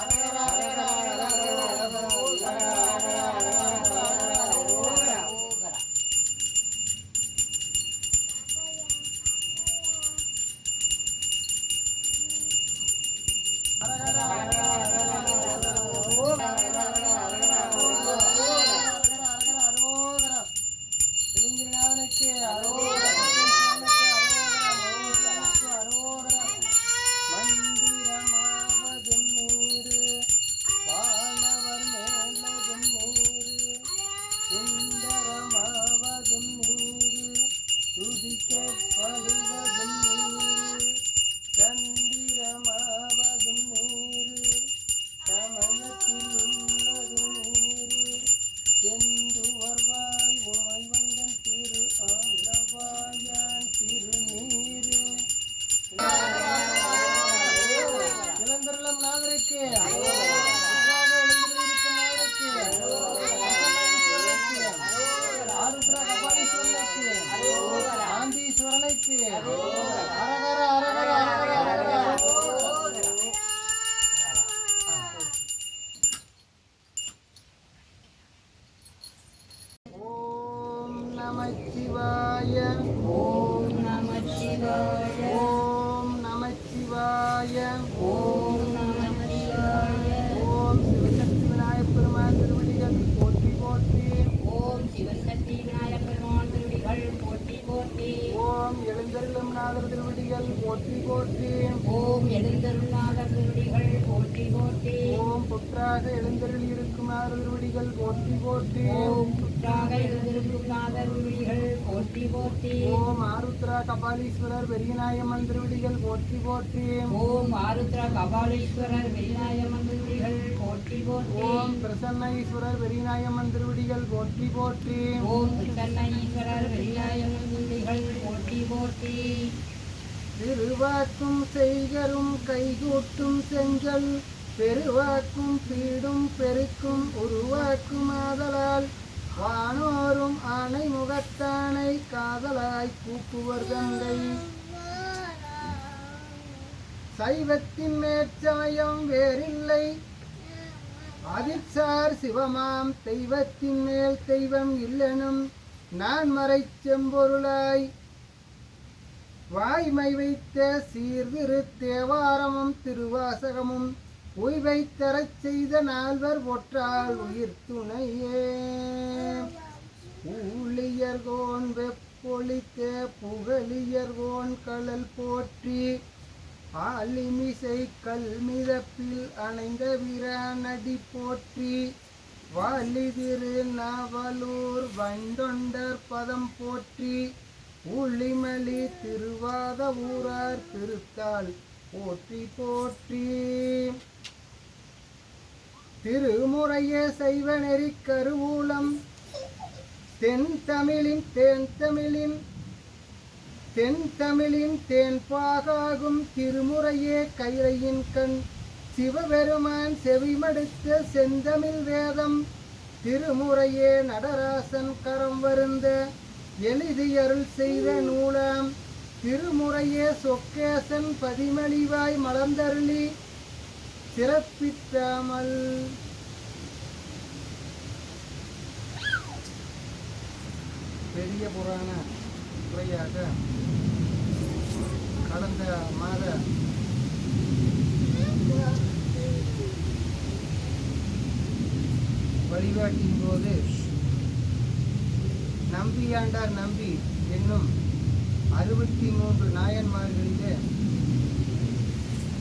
சந்திரமாவதும் ஓம் எழுந்தருளாளர் திருடிகள் போற்றி போற்றி. ஓம் புற்றாக எழுந்தருள் இருக்கும் நாதர் திருவடிகள் போற்றி போற்றி. ஓம் புற்றாக எழுந்திருக்காதர் திருடிகள் போற்றி போற்றி. ஓம் ஆருத்ரா கபாலீஸ்வரர் பெரியநாயம்மன் திருவடிகள் போற்றி போற்றி. ஓம் ஆருத்ரா கபாலீஸ்வரர் விநாயகமன் திருடிகள் போற்றி போற்றி. ஓம் பிரசன்ன ஈஸ்வரர் பெரியநாயம்மன் திருவடிகள் போற்றி போற்றி. ஓம் திருத்தன்னீஸ்வரர் விநாயகமன் திருடிகள் போற்றி போற்றி. திருவாக்கும் செய்கரும் கைகூட்டும் செஞ்சல் பெருவாக்கும் பீடும் பெருக்கும் உருவாக்கும் ஆதலால் வானோரும் ஆணை முகத்தானை காதலாய் கூப்புவர் கங்கை சைவத்தின் மேற்சாயம் வேறில்லை. அதிர்சார் சிவமாம் தெய்வத்தின் மேல் தெய்வம் இல்லனும் நான் மறைச்செம்பொருளாய் வாய்மை வைத்த சீர்திரு தேவாரமும் திருவாசகமும் உய் வைத்தரச் செய்த நால்வர் ஒற்றால் உயிர் துணையே. ஊழியர்கோன் வெப்பொழித்த புகழியர்கோன் கடல் போற்றி ஆலிமிசை கல் மிதப்பில் அணைந்த வீரநடி போற்றி வாலிதிரு நவலூர் வண்டொண்டர் பதம் போற்றி உள்ளிமலி திருவாத ஊரார் திருத்தாள் போற்றி போற்றி. திருமுறையே செய்வ நெறி கருவூலம் தென் தமிழின் தேன் தமிழின் தென் தமிழின் தேன்பாகாகும் திருமுறையே கைரையின் கண். சிவபெருமான் செவிமடுத்த செந்தமிழ் வேதம் திருமுறையே நடராசன் கரம் வருந்த எழுதி அருள் செய்த நூலாம் திருமுறையே சொக்கேசன் பதிமலிவாய் மலர்ந்தருளி சிறப்பித்தாமல். பெரிய புராண உரையாக கடந்த மாத வழிபாட்டின் போது நம்பியாண்டார் நம்பி என்னும் அறுபத்தி மூன்று நாயன்மார்களிலே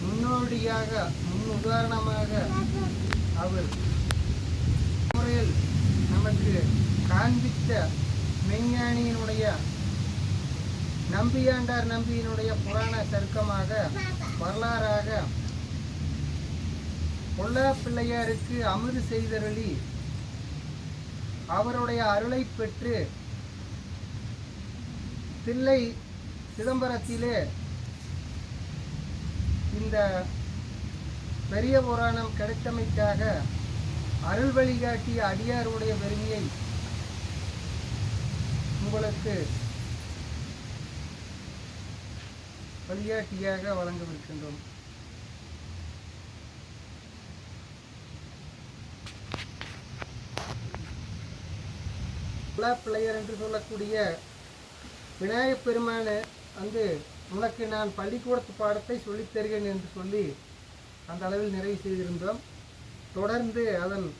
முன்னோடியாக முன் உதாரணமாக அவர் முறையில் நமக்கு காண்பித்த மெஞ்ஞானியினுடைய நம்பியாண்டார் நம்பியினுடைய புராண தர்க்கமாக வரலாறாக பொல்லா பிள்ளையாருக்கு அமுது செய்தருளி அவருடைய அருளை பெற்று தில்லை சிதம்பரத்திலே இந்த பெரிய புராணம் கிடைத்தமைக்காக அருள் வழிகாட்டிய அடியாருடைய பெருமையை உங்களுக்கு வழிகாட்டியாக வழங்கவிருக்கின்றோம். பிள்ளையர் என்று சொல்லக்கூடிய விநாயகப் பெருமானை வந்து உனக்கு நான் பள்ளிக்கூடத்து பாடத்தை சொல்லித் தருகிறேன் என்று சொல்லி அந்த அளவில் நிறைவு செய்திருந்தோம். தொடர்ந்து அதன்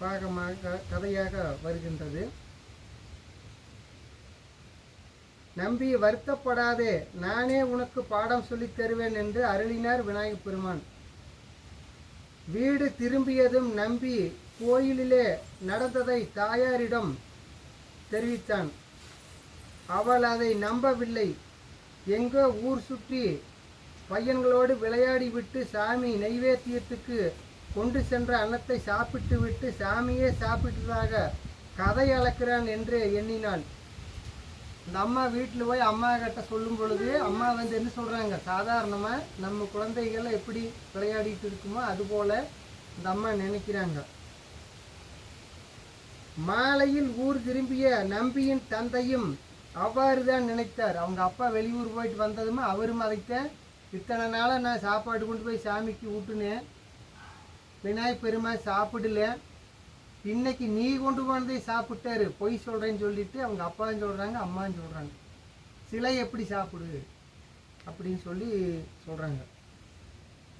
பாகமாக கதையாக வருகின்றது. நம்பி வருத்தப்படாதே நானே உனக்கு பாடம் சொல்லித் தருவேன் என்று அருளினார் விநாயகப் பெருமான். வீடு திரும்பியதும் நம்பி கோயிலிலே நடந்ததை தாயாரிடம் தெரிவித்தான். அவள் அதை நம்பவில்லை. எங்கோ ஊர் சுற்றி பையன்களோடு விளையாடி விட்டு சாமி நைவேத்தியத்துக்கு கொண்டு சென்ற அன்னத்தை சாப்பிட்டு விட்டு சாமியே சாப்பிட்டதாக கதை அளக்கிறான் என்று எண்ணினாள். இந்த அம்மா வீட்டில் போய் அம்மா கிட்ட சொல்லும் பொழுது அம்மா வந்து என்ன சொல்கிறாங்க சாதாரணமாக நம்ம குழந்தைகள் எப்படி விளையாடிட்டு இருக்குமோ அதுபோல் இந்த அம்மா நினைக்கிறாங்க. மாலையில் ஊர் திரும்பிய நம்பியின் தந்தையும் அவ்வாறு தான் நினைத்தார். அவங்க அப்பா வெளியூர் போயிட்டு வந்ததுமே அவரும் அதைத்தான் இத்தனை நாளாக நான் சாப்பாடு கொண்டு போய் சாமிக்கு ஊட்டுனேன் விநாயகப் பெருமாள் சாப்பிடல. இன்னைக்கு நீ கொண்டு போனதே சாப்பிட்டாரு பொய் சொல்கிறேன்னு சொல்லிட்டு அவங்க அப்பான்னு சொல்கிறாங்க அம்மான்னு சொல்கிறாங்க சிலை எப்படி சாப்பிடு அப்படின்னு சொல்லி சொல்கிறாங்க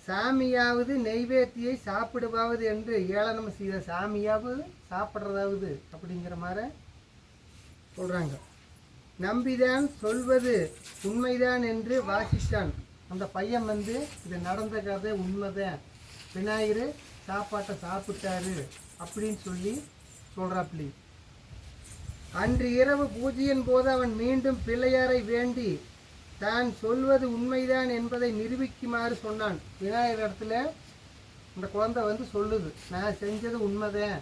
சாமியாவது நெய்வேத்தியை சாப்பிடுவாவது என்று ஏளனம் செய்த சாமியாவது சாப்பிட்றதாவது அப்படிங்கிற மாதிரி சொல்கிறாங்க நம்பிதான் சொல்வது உண்மைதான் என்று வாசித்தான். அந்த பையன் வந்து இது நடந்த கதை உண்மைதான். விநாயகர் சாப்பாட்டை சாப்பிட்டாரு அப்படின்னு சொல்லி சொல்கிறாப்லி அன்று இரவு பூஜையின் போது அவன் மீண்டும் பிள்ளையாரை வேண்டி தான் சொல்வது உண்மைதான் என்பதை நிரூபிக்குமாறு சொன்னான். விநாயகர் இடத்துல இந்த குழந்தை வந்து சொல்லுது நான் செஞ்சது உண்மைதான்.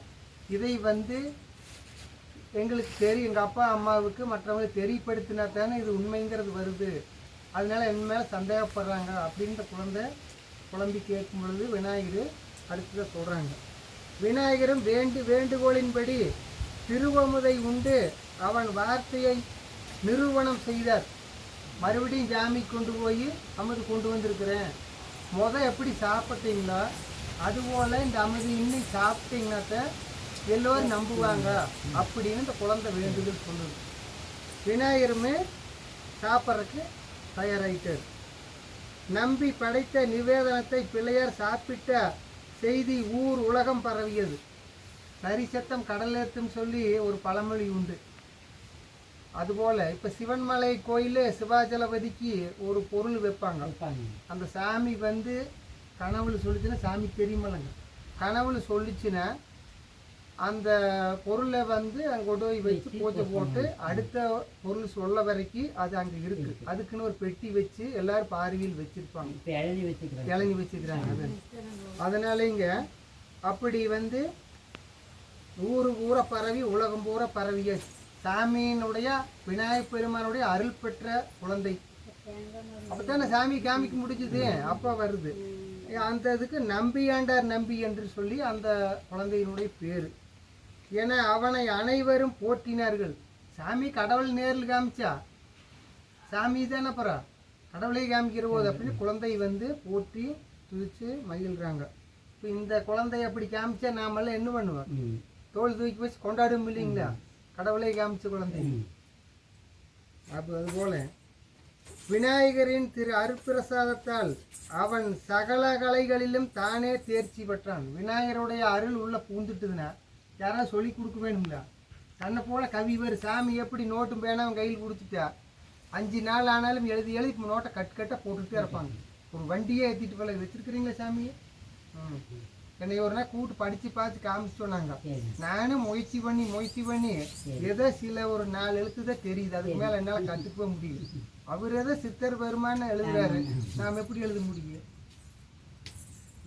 இதை வந்து எங்களுக்கு தெரியும். எங்கள் அப்பா அம்மாவுக்கு மற்றவங்களுக்கு தெரியப்படுத்தினா தானே இது உண்மைங்கிறது வருது. அதனால என் மேலே சந்தேகப்படுறாங்க அப்படின்ற குழந்தை குழம்பி கேட்கும் பொழுது விநாயகர் அடுத்ததாக சொல்கிறாங்க விநாயகரும் வேண்டு வேண்டுகோளின்படி திருவமுதை உண்டு. அவன் வார்த்தையை நிறுவனம் செய்தார். மறுபடியும் ஜாமி கொண்டு போய் அமது கொண்டு வந்திருக்கிறேன். மொதல் எப்படி சாப்பிட்டீங்களோ அதுபோல் இந்த அமது இன்னும் சாப்பிட்டீங்கன்னாக்க எல்லோரும் நம்புவாங்க அப்படின்னு இந்த குழந்தை வேண்டுதல் சொல்லுது. விநாயகருமே சாப்பிட்றதுக்கு தயாராயிட்டார். நம்பி படைத்த நிவேதனத்தை பிள்ளையார் சாப்பிட்ட செய்தி ஊர் உலகம் பரவியது. நரி சத்தம் சொல்லி ஒரு பழமொழி உண்டு. அதுபோல இப்ப சிவன்மலை கோயில்ல சிவாஜலபதிக்கு ஒரு பொருள் வைப்பாங்க. அந்த சாமி வந்து கனவுல சொல்லிச்சுன்னா சாமி தெரியுமில்லங்க கனவுல சொல்லிச்சுன்னா அந்த பொருளை வந்து அங்கே கொண்டு போய் வச்சு பூஜை போட்டு அடுத்த பொருள் சொல்ல வரைக்கும் அது அங்கே இருக்கு. அதுக்குன்னு ஒரு பெட்டி வச்சு எல்லாரும் பார்வையில் வச்சிருப்பாங்க. இளநி வச்சுக்கிறாங்க. அது அதனால இங்க அப்படி வந்து ஊரு ஊர பரவி உலகம் பூரா பரவிய சாமியினுடைய விநாயகப் பெருமானுடைய அருள் பெற்ற குழந்தை. அப்பதானே சாமி காமிக்க முடிஞ்சது. அப்ப வருது. அந்த இதுக்கு நம்பியாண்டார் நம்பி என்று சொல்லி அந்த குழந்தையினுடைய பேரு. ஏன்னா அவனை அனைவரும் போற்றினார்கள். சாமி கடவுள் நேரில் காமிச்சா? சாமி தானே அப்புறம் கடவுளை காமிக்கிற போது அப்படின்னு குழந்தை வந்து போற்றி துதிச்சு மகிழ்றாங்க இப்போ இந்த குழந்தைய அப்படி காமிச்சா நாமெல்லாம் என்ன பண்ணுவோம். தோல் தூக்கி வச்சு கொண்டாடும் இல்லைங்களா? கடவுளை காமிச்ச குழந்தை. அப்போ அதுபோல விநாயகரின் திரு அருட்பிரசாதத்தால் அவன் சகல கலைகளிலும் தானே தேர்ச்சி பெற்றான். விநாயகருடைய அருள் உள்ள பூந்துட்டுதுன்னா யாராவது சொல்லி கொடுக்க வேணுங்களா தன்னை போல கவிவர் சாமி எப்படி நோட்டும் பேனாவும் கையில் கொடுத்துட்டா? அஞ்சு நாள் ஆனாலும் எழுதி எழுதி இப்ப நோட்டை கட் கட்டாக போட்டுக்கிட்டே இருப்பாங்க. ஒரு வண்டியே ஏற்றிட்டு போல வச்சிருக்கிறீங்களா சாமியை? ம். என்னை ஒரு நாள் கூட்டு படித்து பார்த்து காமிச்சு சொன்னாங்க நானும் முயற்சி பண்ணி முயற்சி பண்ணி ஏதோ சில ஒரு நாலு எழுத்து தான் தெரியுது. அதுக்கு மேல என்னால கத்துக்க முடியல. அவர் ஏதோ சித்தர் பெருமான்னு எழுதுறாரு. நாம் எப்படி எழுத முடியும்?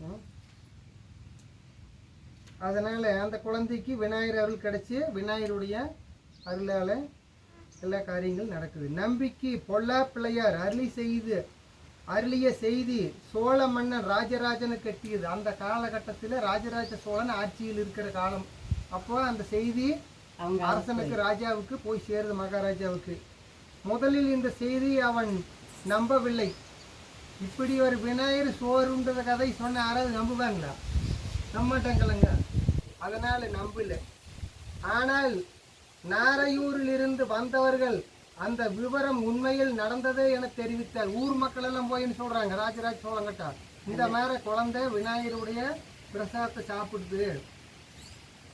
ம்? அதனால அந்த குழந்தைக்கு விநாயகர் அருள் கிடைச்சு விநாயகருடைய அருளால எல்லா காரியங்களும் நடக்குது. நம்பிக்கை பொல்லா பிள்ளையார் அருளி செய்து அருளிய செய்தி சோழ மன்னன் ராஜராஜனு கட்டியது. அந்த காலகட்டத்தில் ராஜராஜ சோழன் ஆட்சியில் இருக்கிற காலம். அப்போ அந்த செய்தி அவங்க அரசனுக்கு ராஜாவுக்கு போய் சேருது மகாராஜாவுக்கு. முதலில் இந்த செய்தி அவன் நம்பவில்லை. இப்படி ஒரு விநாயகர் சோறுன்றத கதை சொன்ன யாராவது நம்புவாங்களா? நம்ப மாட்டாங்களங்க அதனால நம்பல. ஆனால் நாரையூரில் இருந்து வந்தவர்கள் அந்த விவரம் உண்மையில் நடந்ததே என தெரிவித்தார் ஊர் மக்கள் எல்லாம் போயின்னு சொல்றாங்க. ராஜராஜ சோழங்கிட்ட இந்த மாதிரி குழந்தை விநாயகருடைய பிரசாதத்தை சாப்பிடுது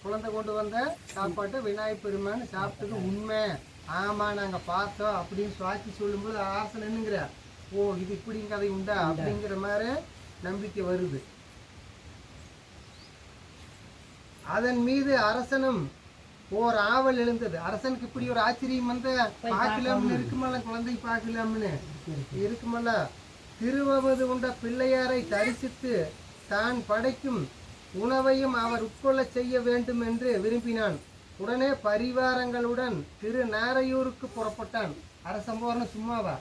குழந்தை கொண்டு வந்த சாப்பாட்டை விநாயகர் பெருமான் சாப்பிட்டது உண்மை. ஆமா நாங்க பார்த்தோம் அப்படின்னு சுவாக்கி சொல்லும்போது ஆசை நின்னுங்கிற ஓ இது இப்படி கதை உண்டா? அப்படிங்கிற மாதிரி நம்பிக்கை வருது. அதன் மீது அரசனும் ஓர் ஆவல் எழுந்தது. அரசனுக்கு இப்படி ஒரு ஆச்சரியம் வந்து பார்க்கலாம்னு. இருக்குமல்ல குழந்தை பார்க்கலாம்னு இருக்குமல்ல. திருவவது உண்ட பிள்ளையாரை தரிசித்து தான் படைக்கும் உணவையும் அவர் உட்கொள்ளச் செய்ய வேண்டும் என்று விரும்பினான். உடனே பரிவாரங்களுடன் திரு நாரையூருக்கு புறப்பட்டான். அரசன் போறன்னு சும்மாவா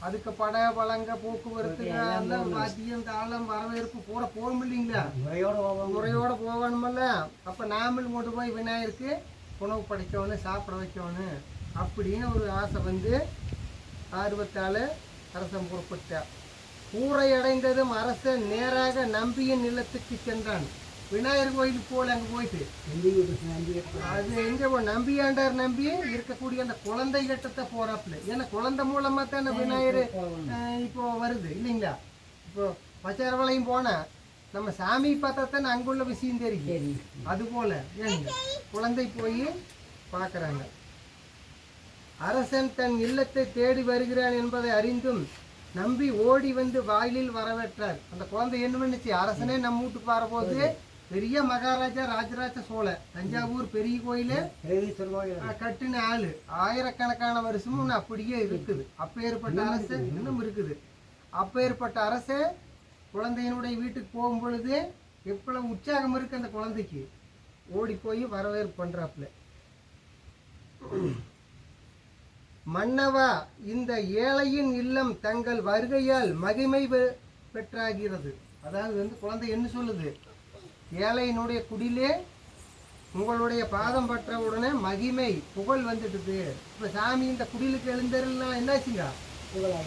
அதுக்கு பட வழங்க போக்குவரத்துக்கு அந்த வாத்தியம் தாளம் வரவேற்பு கூட போக இல்லைங்களா? முறையோட முறையோட போகணுமல்ல. அப்ப நாமளும் கொண்டு போய் விநாயகருக்கு உணவு படைக்கணும் சாப்பிட வைக்கணும் அப்படின்னு ஒரு ஆசை வந்து ஆர்வத்தால அரசன் புறப்பட்டார் ஊரை அடைந்ததும் அரசன் நேராக நம்பியின் நிலத்துக்கு சென்றான். விநாயகர் கோயிலுக்கு போல அங்க போயிட்டு. அது எங்க நம்பியாண்டார் நம்பி இருக்கக்கூடிய அந்த குழந்தை கட்டத்தை போறாப்புல. ஏன்னா குழந்தை மூலமா தானே விநாயகர் இப்போ வருது இல்லைங்களா? இப்போ பச்சாரவளையும் போனா நம்ம சாமி பார்த்தா தானே அங்குள்ள விஷயம் தெரியும். அது போல ஏங்க? குழந்தை போய் பார்க்கறாங்க. அரசன் தன் இல்லத்தை தேடி வருகிறான் என்பதை அறிந்தும் நம்பி ஓடி வந்து வாயிலில் வரவேற்றார். அந்த குழந்தை என்ன பண்ணுச்சு? அரசனே நம்ம வீட்டுக்கு வரபோது பெரிய மகாராஜா ராஜராஜ சோழ தஞ்சாவூர் பெரிய கோயிலு கட்டின ஆளு. ஆயிரக்கணக்கான வருஷமும் அப்படியே இருக்குது. அப்பேற்பட்ட அரசு இன்னும் இருக்குது. அப்பேற்பட்ட அரசு குழந்தையினுடைய வீட்டுக்கு போகும் பொழுது எவ்வளவு உற்சாகம் இருக்கு அந்த குழந்தைக்கு. ஓடி போய் வரவேற்பு பண்றாப்புல. மன்னவா இந்த ஏழையின் இல்லம் தங்கள் வருகையால் மகிமை பெற்றாகிறது. அதாவது வந்து குழந்தை என்ன சொல்லுது? ஏழையினுடைய குடிலே உங்களுடைய பாதம் பற்ற உடனே மகிமை புகழ் வந்துட்டுது. இப்போ சாமி இந்த குடிலுக்கு எழுந்தருள்னா என்னாச்சுங்க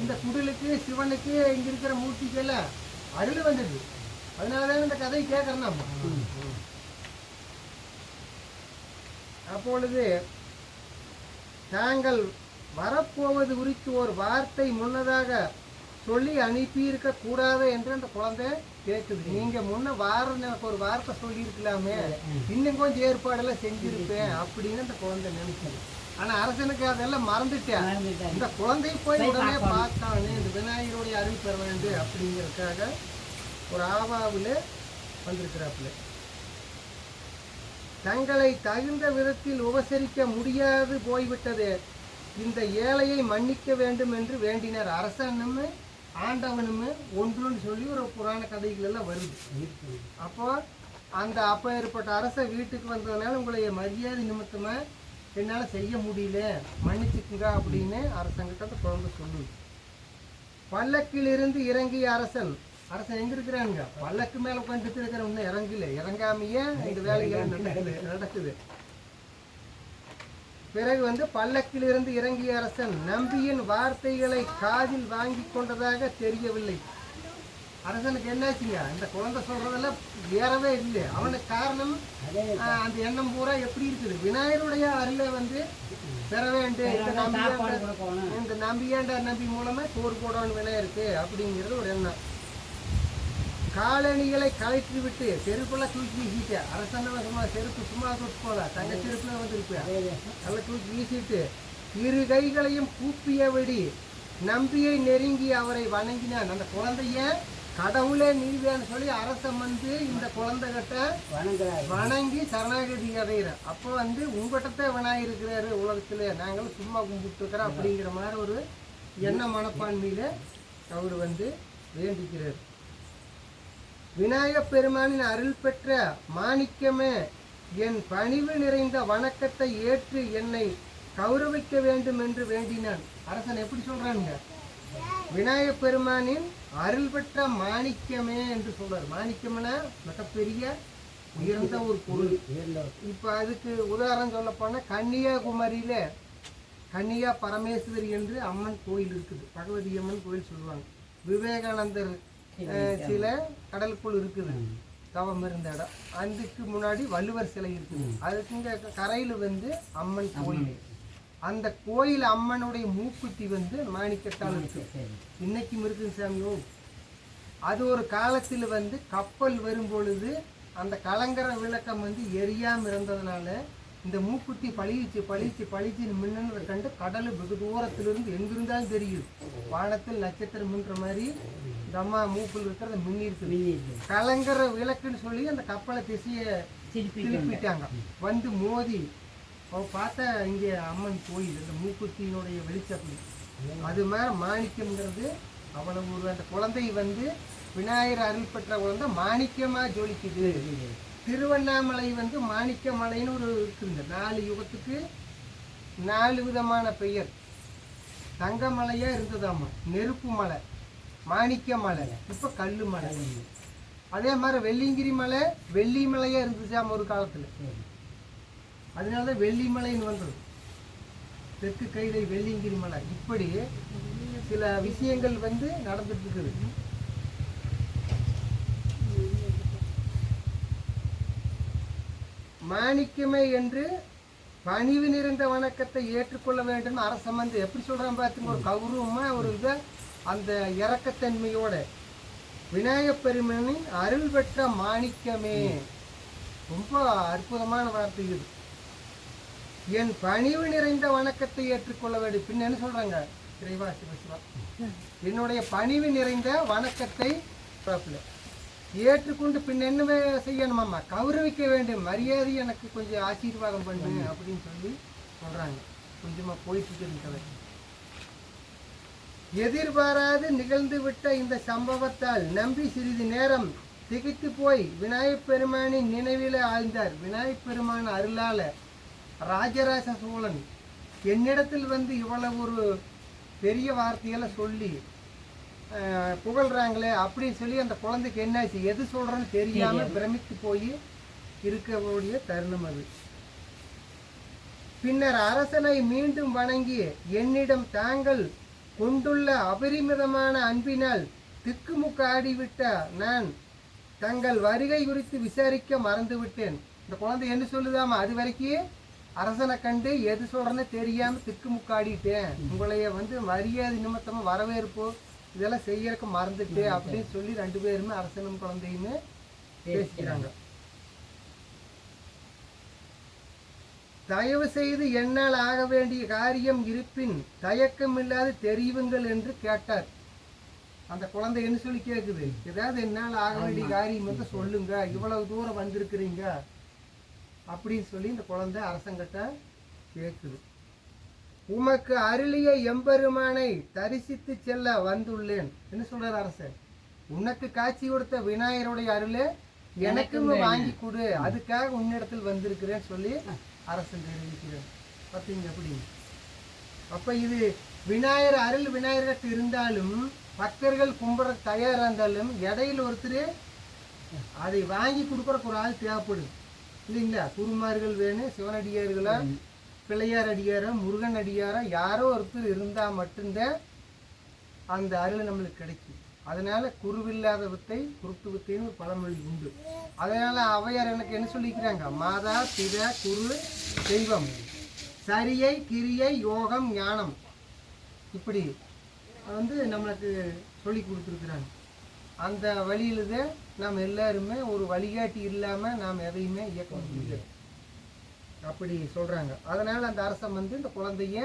இந்த குடிலுக்கு சிவனுக்கு இங்க இருக்கிற மூர்த்திக்கெல்லாம் அருள் வந்துடுது அதனாலதான் இந்த கதை கேட்கறேன் நம்ம அப்பொழுது தாங்கள் வரப்போவது குறித்து ஒரு வார்த்தை முன்னதாக சொல்லி அனுப்பியிருக்க கூடாது என்று அந்த குழந்தை கேட்குது. நீங்க முன்ன வாரம் எனக்கு ஒரு வார்த்தை சொல்லியிருக்கலாமே. இன்னும் கொஞ்சம் ஏற்பாடெல்லாம் செஞ்சிருப்பேன் அப்படின்னு அந்த குழந்தை நினைக்குது ஆனா அரசனுக்கு அதெல்லாம் மறந்துட்டேன். இந்த குழந்தை போய் உடனே. பார்த்தானே இந்த விநாயகருடைய அருள் பெற வேண்டும் அப்படிங்கறதுக்காக ஒரு ஆவாவில் வந்திருக்கிறாப்புல. தங்களை தகுந்த விதத்தில் உபசரிக்க முடியாது போய்விட்டது. இந்த ஏழையை மன்னிக்க வேண்டும் என்று வேண்டினார் அரசனும் ஆண்டவனும் ஒன்றுன்னு சொல்லி ஒரு புராண கதைகள் எல்லாம் வருது. அப்போ அந்த அப்போ ஏற்பட்ட அரச வீட்டுக்கு வந்ததுனால உங்களை மரியாதை நிமித்தமா என்னால் செய்ய முடியல. மன்னிச்சுக்குங்க அப்படின்னு அரசங்கிட்ட அந்த குழந்தை சொல்லுது. பல்லக்கிலிருந்து இறங்கிய அரசன் அரசன் எங்க இருக்கிறானுங்க? பல்லக்கு மேல உட்காந்துட்டு இருக்கிற இன்னும் இறங்கல. இறங்காமையே இந்த வேலைகள் நடக்குது. நடக்குது. பிறகு வந்து பல்லக்கிலிருந்து இறங்கிய அரசன் நம்பியின் வார்த்தைகளை காதில் வாங்கி கொண்டதாக தெரியவில்லை. அரசனுக்கு என்னாச்சுங்க? இந்த குழந்தை சொல்றதெல்லாம் ஏறவே இல்லை. அவனுக்கு காரணம் அந்த எண்ணம் பூரா எப்படி இருக்குது? விநாயகருடைய அருளை வந்து பெற வேண்டும் இந்த நம்பியாண்ட இந்த நம்பியாண்ட நம்பி மூலமா சோறு போடணும் விநாயகருக்கு அப்படிங்கிறது ஒரு எண்ணம். காலணிகளை கழற்றி விட்டு செருப்புல தூக்கி வீசிட்டு அரசன் சும்மா செருப்பு சும்மா தூக்கி போல தங்க செருப்புல வந்திருப்பேன் நல்லா தூக்கி வீசிட்டு இரு கைகளையும் கூப்பியபடி நம்பியை நெருங்கி அவரை வணங்கினான். அந்த குழந்தைய கடவுளே நீவேன்னு சொல்லி அரசன் வந்து இந்த குழந்தைகிட்ட வணங்குறாரு. வணங்கி சரணாகதி அடைகிறார். அப்போ வந்து உங்ககிட்ட விநாயகர் இருக்கிறாரு உலகத்துல. நாங்களும் சும்மா கும்பிட்டு இருக்கிறோம் அப்படிங்கிற மாதிரி ஒரு எண்ண மனப்பான்மையில அவர் வந்து வேண்டிக்கிறார். விநாயகப் பெருமானின் அருள் பெற்ற மாணிக்கமே என் பணிவு நிறைந்த வணக்கத்தை ஏற்று என்னை கௌரவிக்க வேண்டும் என்று வேண்டினான். அரசன் எப்படி சொல்றானுங்க? விநாயகப் பெருமானின் அருள் பெற்ற மாணிக்கமே என்று சொல்றார். மாணிக்கம்னா மிகப்பெரிய உயர்ந்த ஒரு பொருள். இப்போ அதுக்கு உதாரணம் சொல்ல போனால் கன்னியாகுமரியில கன்னியா பரமேஸ்வரி என்று அம்மன் கோயில் இருக்குது. பகவதி அம்மன் கோயில் சொல்லுவாங்க. விவேகானந்தர் சில கடலுக்குள் இருக்குது. தவம் இருந்த இடம். அதுக்கு முன்னாடி வள்ளுவர் சிலை இருக்குது. அதுக்கு இங்க கரையில் வந்து அம்மன் கோயில். அந்த கோயில் அம்மனுடைய மூக்குத்தி வந்து மாணிக்கத்தால் இருக்கு. இன்னைக்கும் இருக்குது சாமியோ. அது ஒரு காலத்தில் வந்து கப்பல் வரும் பொழுது அந்த கலங்கர விளக்கம் வந்து எரியாம இருந்ததுனால இந்த மூக்குத்தி பளிச்சு பளிச்சு பளிச்சுன்னு மின்னதை கண்டு கடல் வெகு தூரத்திலிருந்து எங்கிருந்தாலும் தெரியுது. வானத்தில் நட்சத்திரம் மின்ற மாதிரி இந்த அம்மா மூக்கில் இருக்கிறத மின்னி இருக்குது கலங்கர விளக்குன்னு சொல்லி அந்த கப்பலை திசையை திருப்பிட்டாங்க. வந்து மோதி அவ பார்த்தா இங்கே அம்மன் கோயில் இந்த மூக்குத்தியினுடைய வெளிச்சப்படி அது மாதிரி மாணிக்கம்ங்கிறது அவ்வளவு ஒரு அந்த குழந்தை வந்து விநாயகர் அருள் பெற்ற குழந்தை மாணிக்கமா ஜொலிக்குது. திருவண்ணாமலை வந்து மாணிக்கமலைன்னு ஒரு இருக்குங்க நாலு யுகத்துக்கு நாலு விதமான பெயர். தங்கமலையாக இருந்ததாம்மா நெருப்பு மலை மாணிக்க மலை இப்போ கல் மலை. அதே மாதிரி வெள்ளிங்கிரி மலை வெள்ளி மலையாக இருந்துச்சாம் ஒரு காலத்தில்? அதனால தான் வெள்ளிமலைன்னு வந்தது. தெற்கு கைதை வெள்ளிங்கிரி மலை. இப்படி சில விஷயங்கள் வந்து நடந்துட்டு இருக்குது. மாணிக்கமே என்று பணிவு நிறைந்த வணக்கத்தை ஏற்றுக்கொள்ள வேண்டும். அரசன் வந்து எப்படி சொல்கிறான் பார்த்துங்க ஒரு கௌரவமாக ஒரு இதை அந்த இரக்கத்தன்மையோட. விநாயகப் பெருமனின் அருள் பெற்ற மாணிக்கமே. ரொம்ப அற்புதமான வார்த்தை இது. என் பணிவு நிறைந்த வணக்கத்தை ஏற்றுக்கொள்ள வேண்டும். பின்ன என்ன சொல்கிறாங்க இறைவா சிவசிவா என்னுடைய பணிவு நிறைந்த வணக்கத்தை பார்க்கல. ஏற்றுக்கொண்டு பின் என்ன செய்யணுமாம்மா? கௌரவிக்க வேண்டும். மரியாதை எனக்கு கொஞ்சம் ஆசீர்வாதம் பண்ணு அப்படின்னு சொல்லி சொல்றாங்க. கொஞ்சமா போயிட்டு எதிர்பாராது நிகழ்ந்துவிட்ட இந்த சம்பவத்தால் நம்பி சிறிது நேரம் திகைத்து போய் விநாயகப் பெருமானின் நினைவில ஆழ்ந்தார். விநாயகப் பெருமான் அருளால ராஜராஜ சோழன் என்னிடத்தில் வந்து இவ்வளவு ஒரு பெரிய வார்த்தையெல்லாம் சொல்லி அஹ், புகழ்றாங்களே அப்படின்னு சொல்லி அந்த குழந்தைக்கு என்னாச்சு? எது சொல்றேன்னு தெரியாம பிரமித்து போய் இருக்கக்கூடிய தருணம் அது. பின்னர் அரசனை மீண்டும் வணங்கி என்னிடம் தாங்கள் கொண்டுள்ள அபரிமிதமான அன்பினால் திக்குமுக்கு ஆடிவிட்ட நான் தங்கள் வருகை குறித்து விசாரிக்க மறந்துவிட்டேன். இந்த குழந்தை என்ன சொல்லுதாமா அது வரைக்கும் அரசனை கண்டு எது சொல்றேன்னு தெரியாம திக்குமுக்கு ஆடிட்டேன் உங்களைய வந்து மரியாதை நிமித்தமா வரவேற்பு இதெல்லாம் செய்யறதுக்கு மறந்துட்டேன் அப்படின்னு சொல்லி ரெண்டு பேருமே அரசனும் குழந்தையுமே பேசிக்கிறாங்க. தயவு செய்து என்னால் ஆக வேண்டிய காரியம் இருப்பின் தயக்கம் இல்லாது தெரியுங்கள் என்று கேட்டார். அந்த குழந்தை என்ன சொல்லி கேட்குது ஏதாவது என்னால் ஆக வேண்டிய காரியம் வந்து சொல்லுங்க. இவ்வளவு தூரம் வந்திருக்கிறீங்க அப்படின்னு சொல்லி இந்த குழந்தை அரசங்கிட்ட கேட்குது உமக்கு அருளிய எம்பெருமானை தரிசித்து செல்ல வந்துள்ளேன். என்ன சொல்றார் அரசர்? உனக்கு காட்சி கொடுத்த விநாயகருடைய அருளை எனக்கும் வாங்கி கொடு. அதுக்காக உன்னிடத்தில் வந்திருக்கிறேன்னு சொல்லி அரசன் தெரிவிக்கிறேன் பார்த்தீங்க எப்படி? அப்ப இது விநாயகர் அருள் விநாயகர்கிட்ட இருந்தாலும் பக்தர்கள் கும்பிட தயாரா இருந்தாலும் இடையில ஒருத்தர் அதை வாங்கி கொடுக்குறக்கு ஒரு ஆள் தேவைப்படுது இல்லைங்களா? குருமார்கள் வேணும் சிவனடியார்களா? பிள்ளையார் அடியாரா முருகன் அடியாரா யாரோ ஒருத்தர் இருந்தால் மட்டும்தான் அந்த அருள் நம்மளுக்கு கிடைக்கும். அதனால குருவில்லாத வித்தை குருட்டு வித்தைன்னு ஒரு பழமொழி உண்டு. அதனால அவையார் எனக்கு என்ன சொல்லிக்கிறாங்க? மாதா பிதா குரு தெய்வம். சரியை கிரியை யோகம் ஞானம். இப்படி வந்து நம்மளுக்கு சொல்லி கொடுத்துருக்குறாங்க. அந்த வழியில்தான் நாம் எல்லாருமே ஒரு வழிகாட்டி இல்லாமல் நாம் எதையுமே இயக்க முடியாது அப்படி சொல்கிறாங்க அதனால் அந்த அரசன் வந்து இந்த குழந்தைய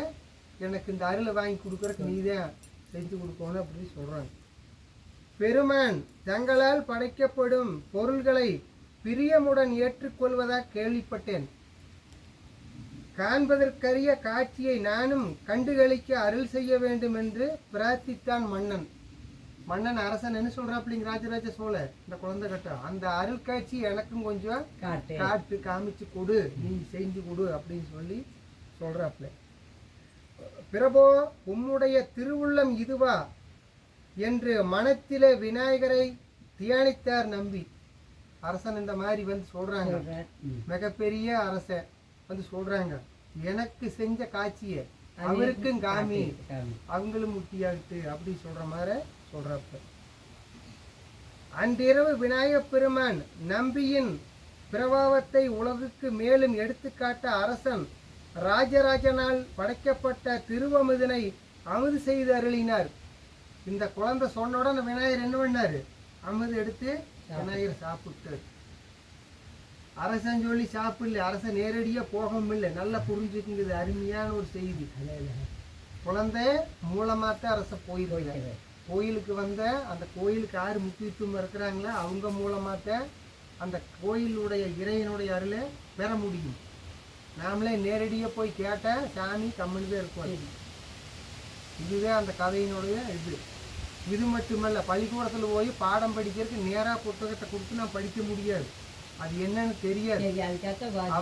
எனக்கு இந்த அருளை வாங்கி கொடுக்குறக்கு நீ தான் செஞ்சு கொடுக்கணும் அப்படின்னு சொல்கிறாங்க பெருமான் தங்களால் படைக்கப்படும் பொருள்களை பிரியமுடன் ஏற்றுக்கொள்வதாக கேள்விப்பட்டேன். காண்பதற்கரிய காட்சியை நானும் கண்டுகளிக்க அருள் செய்ய வேண்டும் என்று பிரார்த்தித்தான் மன்னன். மன்னன் அரசன் என்ன சொல்றாப்லிங்க ராஜராஜ சோழர் இந்த குழந்தை கட்ட. அந்த அருள் காட்சி எனக்கும் கொஞ்சம் காட்டு. காமிச்சு கொடு. நீ செஞ்சு கொடு அப்படின்னு சொல்லி சொல்றாப்ல பிரபோ உம்முடைய திருவுள்ளம் இதுவா? என்று மனத்திலே விநாயகரை தியானித்தார் நம்பி. அரசன் இந்த மாதிரி வந்து சொல்றாங்க. மிகப்பெரிய அரசன் வந்து சொல்றாங்க. எனக்கு செஞ்ச காட்சியை அவருக்கும் காமி. காமி. அவங்களும் முட்டியாகிட்டு அப்படி சொல்ற மாதிரி சொல்றப்ப அன்றிரவு விநாயகப் பெருமான் நம்பியின் பிரபாவத்தை உலகுக்கு மேலும் எடுத்துக்காட்ட அரசன் ராஜராஜனால் படைக்கப்பட்ட திருவமுதனை அமுது செய்து அருளினார். இந்த குழந்தை சொன்ன உடனே விநாயகர் என்ன பண்ணாரு? அமுது எடுத்து விநாயகர் சாப்பிட்டார். அரசன் சொல்லி சாப்பிடல. அரசன் நேரடியா போகவும் இல்லை. நல்லா புரிஞ்சுக்குங்குது அருமையான ஒரு செய்தி. குழந்தை மூலமாக தான் அரசை போயிருக்காங்க கோயிலுக்கு வந்த அந்த கோயிலுக்கு யார் முக்கியத்துவம் இருக்கிறாங்களோ அவங்க மூலமா தான் அந்த கோயிலுடைய இறைவனுடைய அருளை பெற முடியும். நாமளே நேரடியாக போய் கேட்டால் சாமி கம்முன்னு தான் இருக்கும் இதுதான் அந்த கதையினுடைய இது. இது மட்டுமல்ல பள்ளிக்கூடத்தில் போய் பாடம் படிக்கிறதுக்கு நேராக புத்தகத்தை கொடுத்து நான் படிக்க முடியாது. அது என்னன்னு தெரியாது.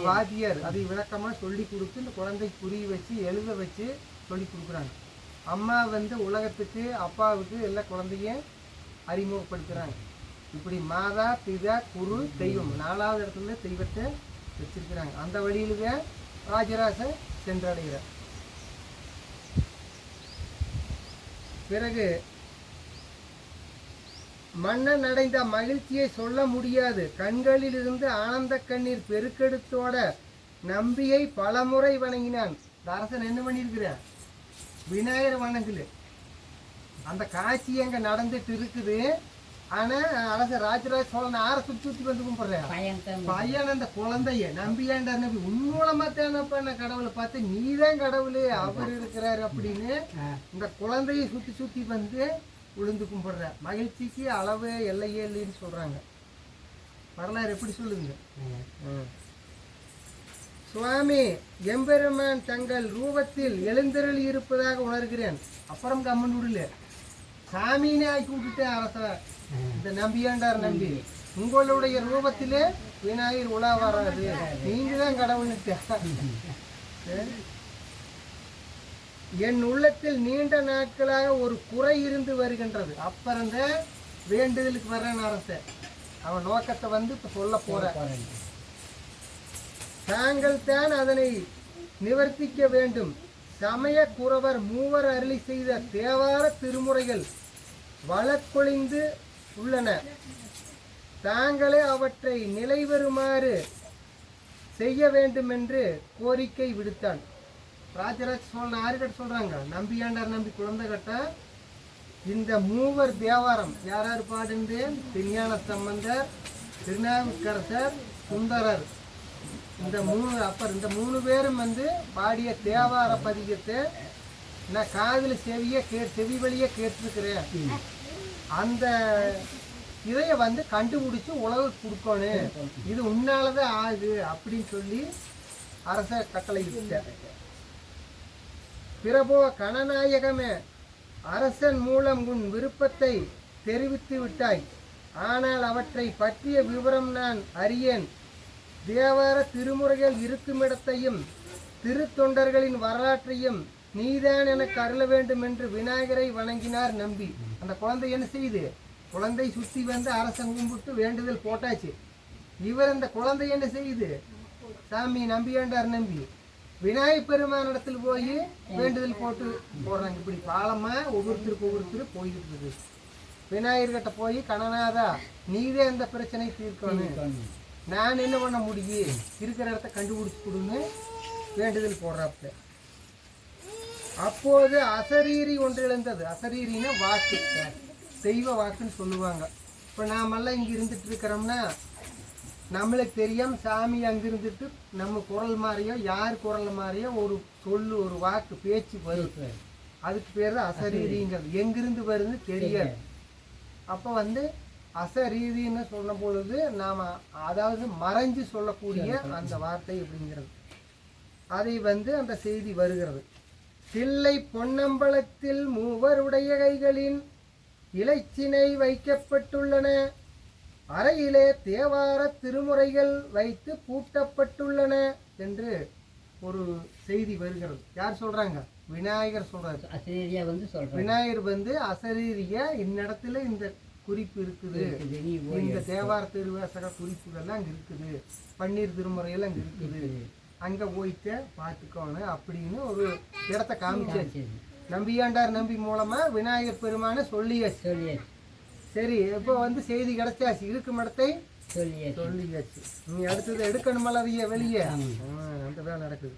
வாத்தியார். அதை விளக்கமா சொல்லி கொடுத்து இந்த குழந்தைக்கு புரிய வச்சு எழுத வச்சு சொல்லி கொடுக்குறாங்க. அம்மா வந்து உலகத்துக்கு அப்பாவுக்கு எல்லா குழந்தையும் அறிமுகப்படுத்துகிறாங்க இப்படி மாதா பிதா குரு தெய்வம் நாலாவது இடத்துல தெய்வத்தை வச்சிருக்கிறாங்க. அந்த வழியில தான் ராஜராஜ சென்றடைகிறார். பிறகு மன்னன் அடைந்த மகிழ்ச்சியை சொல்ல முடியாது. கண்களில் இருந்து ஆனந்த கண்ணீர் பெருக்கெடுத்தோட நம்பியை பலமுறை வணங்கினான். அரசன் என்ன பண்ணியிருக்கிறேன் விநாயகர் வணங்கல. அந்த காட்சி அங்க நடந்துட்டு இருக்குது. ஆனா அரசர் ராஜராஜ சோழன் ஆற சுத்தி சுத்தி வந்து கும்பிடுறேன் பையன் அந்த குழந்தைய நம்பியாண்டார் நம்பி உன்மூலமா தானப்பா நான் கடவுளை பார்த்து நீதான் கடவுள் அவர் இருக்கிறாரு அப்படின்னு. இந்த குழந்தையை சுத்தி சுத்தி வந்து விழுந்து கும்பிடுற மகிழ்ச்சிக்கு அளவு எல்லையே இல்லைன்னு சொல்றாங்க. வரலாறு எப்படி சொல்லுங்க? சுவாமி எம்பெருமான் தங்கள் ரூபத்தில் எழுந்தருள் இருப்பதாக உணர்கிறேன். அப்புறம் கம்மன் விடல. சாமினே ஆக்கி விட்டுட்டேன் அரச இந்த நம்பியாண்டார் நம்பி? உங்களுடைய ரூபத்திலே விநாயகர் உலா வராது. நீங்க தான் கடவுள்னுட்டு என் உள்ளத்தில் நீண்ட நாட்களாக ஒரு குறை இருந்து வருகின்றது. அப்புறம் வேண்டுதலுக்கு வர்றேன் அரச. அவன் நோக்கத்தை வந்து இப்ப சொல்ல போறேன். தாங்கள் தான் அதனை நிவர்த்திக்க வேண்டும். சமய குறவர் மூவர் அருளி செய்த தேவார திருமுறைகள் வழக்கொழிந்து உள்ளன. தாங்களே அவற்றை நிலைவருமாறு செய்ய வேண்டும் என்று கோரிக்கை விடுத்தான். ராஜராஜ் சோழன் யாருக்கிட்ட சொல்றாங்க நம்பியாண்டார் நம்பி குழந்தை கட்ட இந்த மூவர் தேவாரம் யார் யார் பாடுந்தேன் திருஞான சம்பந்தர் திருநாவுக்கரசர் சுந்தரர். இந்த மூணு அப்பர் இந்த மூணு பேரும் வந்து பாடிய தேவார பதிகத்தை நான் காதில் செவிய கே செவி வழியே கேட்டிருக்கிறேன். அந்த இதைய வந்து கண்டுபிடிச்சி உலகுக்கு கொடுக்கணும். இது உன்னாலதான் ஆகுது அப்படின்னு சொல்லி அரச கட்டளை பிரபோ கணநாயகமே அரசன் மூலம் உன் விருப்பத்தை தெரிவித்து விட்டாய். ஆனால் அவற்றை பற்றிய விவரம் நான் அறியேன். தேவார திருமுறைகள் இருக்குமிடத்தையும் திருத்தொண்டர்களின் வரலாற்றையும் நீதான் என கருள வேண்டும் என்று விநாயகரை வணங்கினார் நம்பி. அந்த குழந்தை என்ன செய்யுது குழந்தை சுத்தி வந்து அரசன் கும்பிட்டு வேண்டுதல் போட்டாச்சு. இவர் அந்த குழந்தை என்ன செய்யுது சாமி நம்பியாண்டார் நம்பி. விநாயகப் பெருமானிடத்தில் போய் வேண்டுதல் போட்டு போடுறாங்க. இப்படி பாலமா ஒவ்வொருத்தருக்கு ஒவ்வொருத்தர் போய்கிட்டு இருக்குது. விநாயகர்கிட்ட போய் கணநாதா நீதே அந்த பிரச்சனை தீர்க்கணும். நான் என்ன பண்ண முடியும் இருக்கிற இடத்த கண்டுபிடிச்சு கொடுன்னு வேண்டுதல் போடுறாப்புல. அப்போது அசரீரி ஒன்று எழுந்தது. அசரீரின்னா வாக்கு. தெய்வ வாக்குன்னு சொல்லுவாங்க. இப்போ நாமெல்லாம் இங்கே இருந்துட்டு இருக்கிறோம்னா நம்மளுக்கு தெரியாம சாமி அங்கே இருந்துட்டு நம்ம குரல் மாதிரியோ யார் குரல் மாதிரியோ ஒரு சொல்லு ஒரு வாக்கு பேச்சு வருது. அதுக்கு பேர் தான் அசரீரிங்கிறது. எங்கிருந்து வருதுன்னு தெரியாது. அப்போ வந்து அசரீதின்னு சொன்ன பொழுது நாம் அதாவது மறைஞ்சு சொல்லக்கூடிய அந்த வார்த்தை அப்படிங்கிறது. அதை வந்து அந்த செய்தி வருகிறது. தில்லை பொன்னம்பலத்தில் மூவருடைய கைகளின் இலைச்சினை வைக்கப்பட்டுள்ளன. அறையிலே தேவார திருமுறைகள் வைத்து பூட்டப்பட்டுள்ளன என்று ஒரு செய்தி வருகிறது. யார் சொல்றாங்க? விநாயகர் சொல்றாரு. அசேரியா வந்து சொல்றேன் விநாயகர் வந்து அசரீரிய இன்னிடத்துல இந்த குறிப்பு இருக்குது. இந்த தேவார திருவாசக குறிப்புகள்லாம் அங்க இருக்குது. பன்னீர் திருமுறையெல்லாம் அங்க இருக்குது. அங்க போயிட்டு பார்த்துக்கோணும் அப்படின்னு ஒரு இடத்த காமிச்சாச்சு நம்பியாண்டார் நம்பி மூலமா விநாயகர் பெருமானை சொல்லியாச்சு. சொல்லியாச்சு. சரி இப்போ வந்து செய்தி கிடைச்சாச்சு. இருக்கும் இடத்தை சொல்லியாச்சு. சொல்லியாச்சு. நீ அடுத்தது எடுக்கணுமல்ல அதைய வெளியே? அந்த வேலை நடக்குது.